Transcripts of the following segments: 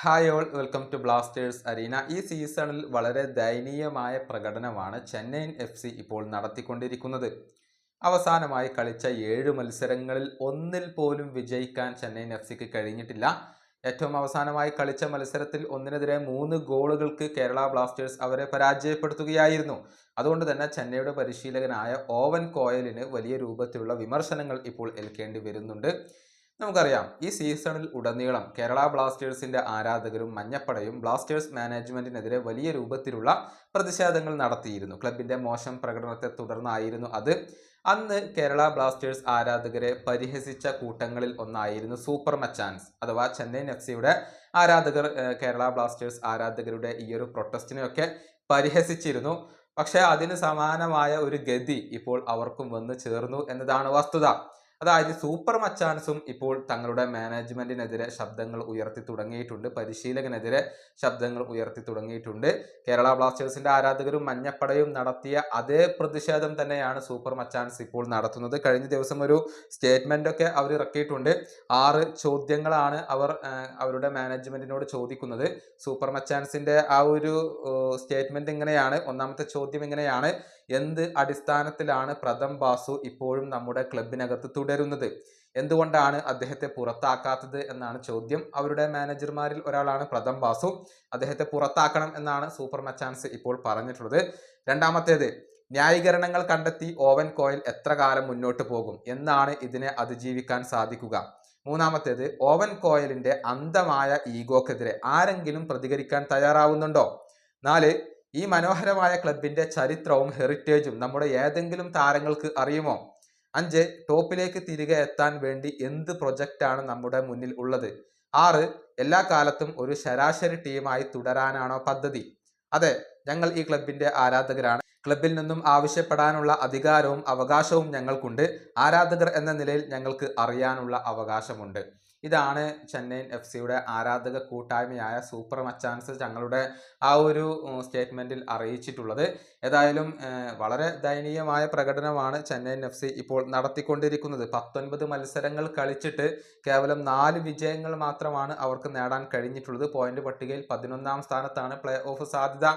Hi all welcome to blasters arena ഈ സീസണിൽ വളരെ ദയനീയമായ പ്രകടനമാണ് ചെന്നൈയിൻ എഫ് സി ഇപ്പോൾ നടത്തിക്കൊണ്ടിരിക്കുന്നത്. അവസാനമായി കളിച്ച ഏഴ് മത്സരങ്ങളിൽ ഒന്നിൽ പോലും വിജയിക്കാൻ ചെന്നൈയിൻ എഫ് സിക്ക് കഴിഞ്ഞിട്ടില്ല. ഏറ്റവും അവസാനമായി കളിച്ച മത്സരത്തിൽ ഒന്നിനെതിരെ മൂന്ന് ഗോളുകൾക്ക് കേരള ബ്ലാസ്റ്റേഴ്സ് അവരെ പരാജയപ്പെടുത്തുകയായിരുന്നു. അതുകൊണ്ട് തന്നെ ചെന്നൈയുടെ പരിശീലകനായ ഓവൻ കോയലിന് വലിയ രൂപത്തിലുള്ള വിമർശനങ്ങൾ ഇപ്പോൾ ഏൽക്കേണ്ടി വരുന്നുണ്ട്. നമുക്കറിയാം ഈ സീസണിൽ ഉടനീളം കേരള ബ്ലാസ്റ്റേഴ്സിന്റെ ആരാധകരും മഞ്ഞപ്പടയും ബ്ലാസ്റ്റേഴ്സ് മാനേജ്മെന്റിനെതിരെ വലിയ രൂപത്തിലുള്ള പ്രതിഷേധങ്ങൾ നടത്തിയിരുന്നു. ക്ലബിന്റെ മോശം പ്രകടനത്തെ തുടർന്നായിരുന്നു അത്. അന്ന് കേരള ബ്ലാസ്റ്റേഴ്സ് ആരാധകരെ പരിഹസിച്ച കൂട്ടങ്ങളിൽ ഒന്നായിരുന്നു സൂപ്പർ മച്ചാൻസ് അഥവാ ചെന്നൈയിൻ എഫ് സിയുടെ ആരാധകർ കേരള ബ്ലാസ്റ്റേഴ്സ് ആരാധകരുടെ ഈ ഒരു പ്രൊട്ടസ്റ്റിനെയൊക്കെ പരിഹസിച്ചിരുന്നു. പക്ഷേ അതിന് സമാനമായ ഒരു ഗതി ഇപ്പോൾ അവർക്കും വന്ന് ചേർന്നു എന്നതാണ് വസ്തുത. അതായത് സൂപ്പർ മച്ചാൻസും ഇപ്പോൾ തങ്ങളുടെ മാനേജ്മെന്റിനെതിരെ ശബ്ദങ്ങൾ ഉയർത്തി തുടങ്ങിയിട്ടുണ്ട്. പരിശീലകനെതിരെ ശബ്ദങ്ങൾ ഉയർത്തി തുടങ്ങിയിട്ടുണ്ട്. കേരള ബ്ലാസ്റ്റേഴ്സിന്റെ ആരാധകരും മഞ്ഞപ്പടയും നടത്തിയ അതേ പ്രതിഷേധം തന്നെയാണ് സൂപ്പർ മച്ചാൻസ് ഇപ്പോൾ നടത്തുന്നത്. കഴിഞ്ഞ ദിവസം ഒരു സ്റ്റേറ്റ്മെന്റ് ഒക്കെ അവർ ഇറക്കിയിട്ടുണ്ട്. ആറ് ചോദ്യങ്ങളാണ് അവർ അവരുടെ മാനേജ്മെന്റിനോട് ചോദിക്കുന്നത്. സൂപ്പർ മച്ചാൻസിന്റെ ആ ഒരു സ്റ്റേറ്റ്മെന്റ് ഇങ്ങനെയാണ് ഒന്നാമത്തെ ചോദ്യം ഇങ്ങനെയാണ്. എന്ത് അടിസ്ഥാനത്തിലാണ് പ്രഥം ബാസു ഇപ്പോഴും നമ്മുടെ ക്ലബിനകത്ത് തുടരുന്നത്? എന്തുകൊണ്ടാണ് അദ്ദേഹത്തെ പുറത്താക്കാത്തത് എന്നാണ് ചോദ്യം. അവരുടെ മാനേജർമാരിൽ ഒരാളാണ് പ്രഥം ബാസു. അദ്ദേഹത്തെ പുറത്താക്കണം എന്നാണ് സൂപ്പർ മച്ചാൻസ് ഇപ്പോൾ പറഞ്ഞിട്ടുള്ളത്. രണ്ടാമത്തേത് ന്യായീകരണങ്ങൾ കണ്ടെത്തി ഓവൻ കോയിൽ എത്ര കാലം മുന്നോട്ട് പോകും? എന്നാണ് ഇതിനെ അതിജീവിക്കാൻ സാധിക്കുക. മൂന്നാമത്തേത് ഓവൻ കോയലിന്റെ അന്ധമായ ഈഗോക്കെതിരെ ആരെങ്കിലും പ്രതികരിക്കാൻ തയ്യാറാവുന്നുണ്ടോ? നാല് ഈ മനോഹരമായ ക്ലബിന്റെ ചരിത്രവും ഹെറിറ്റേജും നമ്മുടെ ഏതെങ്കിലും താരങ്ങൾക്ക് അറിയുമോ? അഞ്ച് ടോപ്പിലേക്ക് തിരികെ എത്താൻ വേണ്ടി എന്ത് പ്രൊജക്റ്റാണ് നമ്മുടെ മുന്നിൽ ഉള്ളത്? ആറ് എല്ലാ കാലത്തും ഒരു ശരാശരി ടീമായി തുടരാനാണോ പദ്ധതി? അതെ ഞങ്ങൾ ഈ ക്ലബിന്റെ ആരാധകരാണ്. ക്ലബിൽ നിന്നും ആവശ്യപ്പെടാനുള്ള അധികാരവും അവകാശവും ഞങ്ങൾക്കുണ്ട്. ആരാധകർ എന്ന നിലയിൽ ഞങ്ങൾക്ക് അറിയാനുള്ള അവകാശമുണ്ട്. ഇതാണ് ചെന്നൈയിൻ എഫ് സിയുടെ ആരാധക കൂട്ടായ്മയായ സൂപ്പർ മച്ചാൻസ് തങ്ങളുടെ ആ ഒരു സ്റ്റേറ്റ്മെന്റിൽ അറിയിച്ചിട്ടുള്ളത്. ഏതായാലും വളരെ ദയനീയമായ പ്രകടനമാണ് ചെന്നൈയിൻ എഫ് സി ഇപ്പോൾ നടത്തിക്കൊണ്ടിരിക്കുന്നത്. പത്തൊൻപത് മത്സരങ്ങൾ കളിച്ചിട്ട് കേവലം നാല് വിജയങ്ങൾ മാത്രമാണ് അവർക്ക് നേടാൻ കഴിഞ്ഞിട്ടുള്ളത്. പോയിന്റ് പട്ടികയിൽ പതിനൊന്നാം സ്ഥാനത്താണ് പ്ലേ ഓഫ് സാധ്യത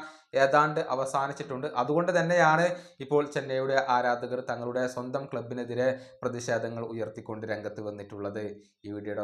ഏതാണ്ട് അവസാനിച്ചിട്ടുണ്ട്. അതുകൊണ്ട് തന്നെയാണ് ഇപ്പോൾ ചെന്നൈയുടെ ആരാധകർ തങ്ങളുടെ സ്വന്തം ക്ലബിനെതിരെ പ്രതിഷേധങ്ങൾ ഉയർത്തിക്കൊണ്ട് രംഗത്ത് വന്നിട്ടുള്ളത്. ഈ വീഡിയോയുടെ